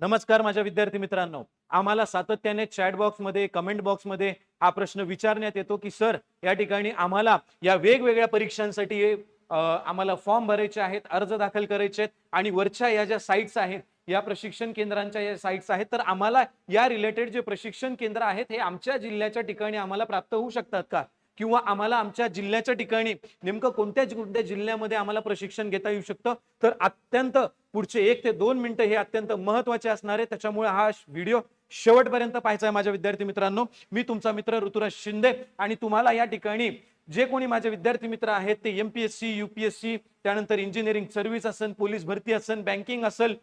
नमस्कार माझ्या विद्यार्थी मित्रांनो. आम्हाला सातत्याने चॅट बॉक्समध्ये कमेंट बॉक्समध्ये हा प्रश्न विचारण्यात येतो की सर या ठिकाणी आम्हाला या वेगवेगळ्या परीक्षांसाठी आम्हाला फॉर्म भरायचे आहेत अर्ज दाखल करायचे आहेत आणि वरच्या या ज्या साईट्स आहेत या प्रशिक्षण केंद्रांच्या या साईट्स आहेत तर आम्हाला या रिलेटेड जे प्रशिक्षण केंद्र आहेत हे आमच्या जिल्ह्याच्या ठिकाणी आम्हाला प्राप्त होऊ शकतात का? किंवा आम्हाला आमच्या जिल्ह्याच्या ठिकाणी नेमकं कोणत्या कोणत्या जिल्ह्यामध्ये आम्हाला प्रशिक्षण घेता येऊ शकतं? तर अत्यंत पुढचे एक ते दोन मिनिटं हे अत्यंत महत्त्वाचे असणार आहे. त्याच्यामुळे हा व्हिडिओ शेवटपर्यंत पाहायचा आहे माझ्या विद्यार्थी मित्रांनो. मी तुमचा मित्र ऋतुराज शिंदे आणि तुम्हाला या ठिकाणी जे कोणी माझे विद्यार्थी मित्र आहेत ते एमपीएससी युपीएससी त्यानंतर इंजिनिअरिंग सर्व्हिस असेल पोलीस भरती असेल बँकिंग असेल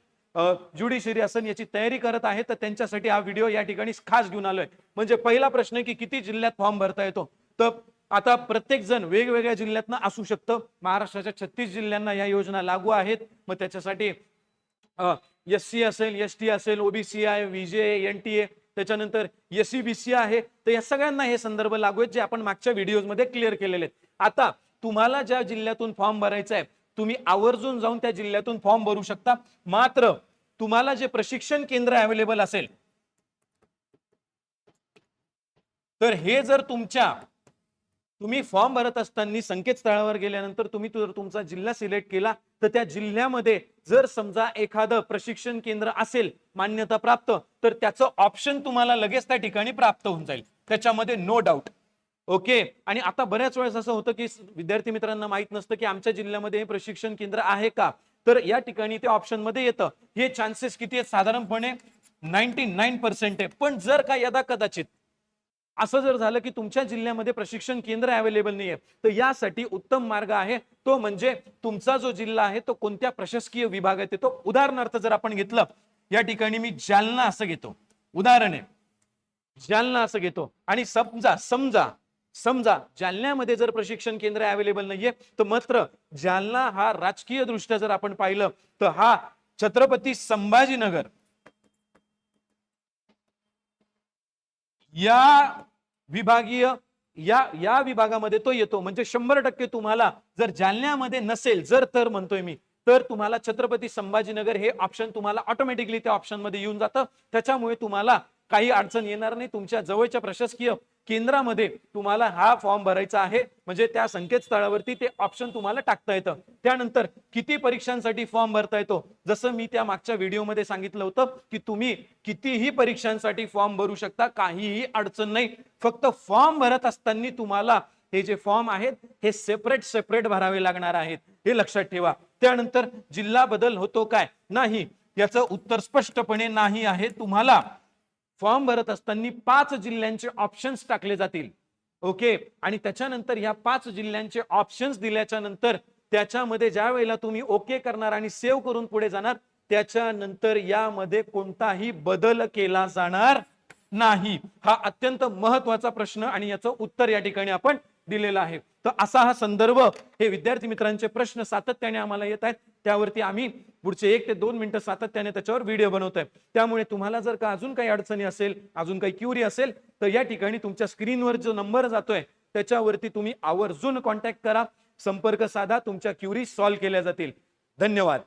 ज्युडिशरी असेल याची तयारी करत आहे तर त्यांच्यासाठी हा व्हिडिओ या ठिकाणी खास घेऊन आलोय. म्हणजे पहिला प्रश्न की किती जिल्ह्यात फॉर्म भरता येतो? तर आता प्रत्येक जण वेगवेगळ्या जिल्ह्यातनं असू शकतं. महाराष्ट्राच्या छत्तीस जिल्ह्यांना या योजना लागू आहेत. मग त्याच्यासाठी एस सी असेल एस टी असेल ओबीसी आहे व्हीजे एन टी ए त्याच्यानंतर एस सी बी सी आहे. तर या सगळ्यांना हे संदर्भ लागू आहेत जे आपण मागच्या व्हिडिओमध्ये क्लिअर केलेले आहेत. आता तुम्हाला ज्या जिल्ह्यातून फॉर्म भरायचा आहे तुम्ही आवर्जून जाऊन त्या जिल्ह्यातून फॉर्म भरू शकता. मात्र तुम्हाला जे प्रशिक्षण केंद्र अवेलेबल असेल तर हे जर तुमच्या तुम्ही फॉर्म भरत असताना संकेतस्थळावर गेल्यानंतर तुम्ही जर तुमचा जिल्हा सिलेक्ट केला तर त्या जिल्ह्यामध्ये जर समजा एखादं प्रशिक्षण केंद्र असेल मान्यता प्राप्त तर त्याचं ऑप्शन तुम्हाला लगेच त्या ठिकाणी प्राप्त होऊन जाईल. त्याच्यामध्ये नो डाऊट ओके आणि आता बऱ्याच वेळेस असं होतं की विद्यार्थी मित्रांना माहीत नसतं की आमच्या जिल्ह्यामध्ये हे प्रशिक्षण केंद्र आहे का? तर या ठिकाणी ते ऑप्शनमध्ये येतं. हे चान्सेस किती आहेत? साधारणपणे नाईन्टी नाईन पर्सेंट आहे. पण जर का यदा कदाचित असं जर झालं की तुमच्या जिल्ह्यामध्ये प्रशिक्षण केंद्र अवेलेबल नाहीये तर यासाठी उत्तम मार्ग आहे. तो म्हणजे तुमचा जो जिल्हा आहे तो कोणत्या प्रशासकीय विभागात येतो? उदाहरणार्थ जर आपण घेतलं या ठिकाणी मी जालना असं घेतो. उदाहरण आहे. जालना असं घेतो. आणि समजा समजा समजा जालन्यामध्ये जर प्रशिक्षण केंद्र अवेलेबल नाहीये तर मात्र जालना हा राजकीय दृष्ट्या जर आपण पाहिलं तर हा छत्रपती संभाजीनगर या विभागीय या या विभागामध्ये तो येतो. म्हणजे शंभर टक्के तुम्हाला जर जालन्यामध्ये नसेल जर तर म्हणतोय मी तर तुम्हाला छत्रपती संभाजीनगर हे ऑप्शन तुम्हाला ऑटोमॅटिकली त्या ऑप्शनमध्ये येऊन जातं. त्याच्यामुळे तुम्हाला काही अडचण येणार नाही. तुमच्या जवळच्या प्रशासकीय केंद्रामध्ये तुम्हाला हा फॉर्म भरायचा आहे. म्हणजे त्या संकेतस्थळावरती ते ऑप्शन तुम्हाला टाकता येतं. त्यानंतर किती परीक्षांसाठी फॉर्म भरता येतो? जसं मी त्या मागच्या व्हिडिओमध्ये सांगितलं होतं की तुम्ही कितीही परीक्षांसाठी फॉर्म भरू शकता काहीही अडचण नाही. फक्त फॉर्म भरत असताना तुम्हाला हे जे फॉर्म आहेत हे सेपरेट सेपरेट भरावे लागणार आहेत. हे लक्षात ठेवा. त्यानंतर जिल्हा बदल होतो काय? नाही. याचं उत्तर स्पष्टपणे नाही आहे. तुम्हाला फॉर्म भरत असताना पाच जिल्ह्यांचे ऑप्शन्स टाकले जातील. ओके आणि त्याच्यानंतर ह्या पाच जिल्ह्यांचे ऑप्शन्स दिल्याच्या नंतर त्याच्यामध्ये ज्या वेळेला तुम्ही ओके करणार आणि सेव्ह करून पुढे जाणार त्याच्यानंतर यामध्ये कोणताही बदल केला जाणार नाही. हा अत्यंत महत्त्वाचा प्रश्न आणि याचं उत्तर या ठिकाणी आपण दिलेला आहे. तर असा हा संदर्भ हे विद्यार्थी मित्रांचे प्रश्न सातत्याने आम्हाला येत आहेत. त्यावरती आम्ही पुढचे एक ते दोन मिनिटं सातत्याने त्याच्यावर व्हिडिओ बनवतोय त्यामुळे तुम्हाला जर का अजून काही अडचणी असेल अजून काही क्युरी असेल तर या ठिकाणी तुमच्या स्क्रीनवर जो नंबर जातोय त्याच्यावरती तुम्ही आवर्जून कॉन्टॅक्ट करा. संपर्क साधा तुमच्या क्युरी सॉल्व्ह केल्या जातील. धन्यवाद.